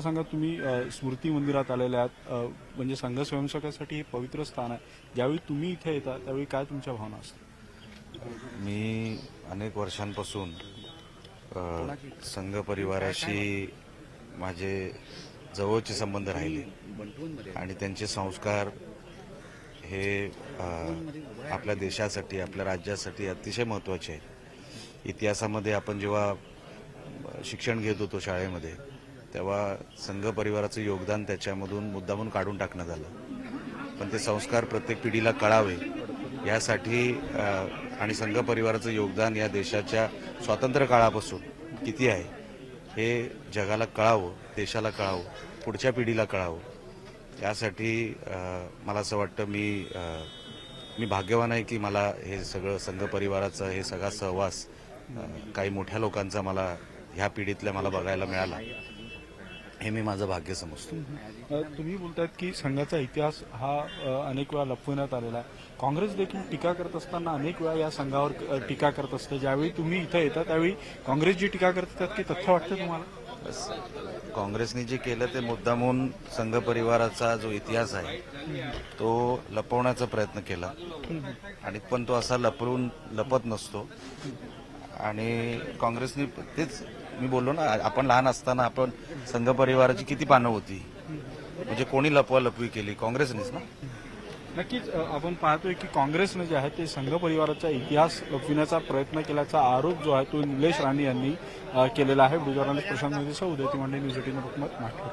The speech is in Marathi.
मला सांगा तुम्ही स्मृती मंदिरात आलेले आहात. म्हणजे संघ स्वयंसेवकासाठी हे पवित्र स्थान आहे. ज्यावेळी तुम्ही इथे येता त्यावेळी काय तुमच्या भावना असतात? मी अनेक वर्षांपासून संघ परिवाराशी माझे जवळचे संबंध राहिले. आणि त्यांचे संस्कार हे आपल्या देशासाठी आपल्या राज्यासाठी अतिशय महत्त्वाचे आहेत. इतिहासामध्ये आपण जेव्हा शिक्षण घेत होतो शाळेमध्ये तेव्हा संघ परिवाराचं योगदान त्याच्यामधून मुद्दामून काढून टाकणं झालं पण ते संस्कार प्रत्येक पिढीला कळावे यासाठी आणि संघ परिवाराचं योगदान या देशाच्या स्वातंत्र्य काळापासून किती आहे हे जगाला कळावं देशाला कळावं पुढच्या पिढीला कळावं. यासाठी मला असं वाटतं मी मी भाग्यवान आहे की मला हे सगळं संघ परिवाराचं हे सगळा सहवास काही मोठ्या लोकांचा मला ह्या पिढीतल्या मला बघायला मिळाला. हे मी माझं भाग्य समजतो. तुम्ही बोलतायत की संघाचा इतिहास हा अनेक वेळा लपवण्यात आलेला आहे. काँग्रेस देखील टीका करत असताना अनेक वेळा या संघावर टीका करत असते. ज्यावेळी तुम्ही इथं येता त्यावेळी काँग्रेस जी टीका करतात की तथ्य वाटतं तुम्हाला? बस काँग्रेसने जे केलं ते मुद्दामून संघ परिवाराचा जो इतिहास आहे तो लपवण्याचा प्रयत्न केला. आणि पण तो असा लपवून लपत नसतो. आणि काँग्रेसने तेच मी बोललो ना आपण लहान असताना आपण संघ परिवाराची किती पानं होती. म्हणजे कोणी लपवा लपवी केली? काँग्रेसनेच ना. नक्कीच आपण पाहतोय की काँग्रेसने जे आहे ते संघ परिवाराचा इतिहास लपविण्याचा प्रयत्न केल्याचा आरोप जो आहे तो निलेश राणे यांनी केलेला आहे. गुजरात जर्नलिस्ट प्रशांत मोदीसह उदयती तिमांडे न्यूज एटीन हुकमत नागपूर.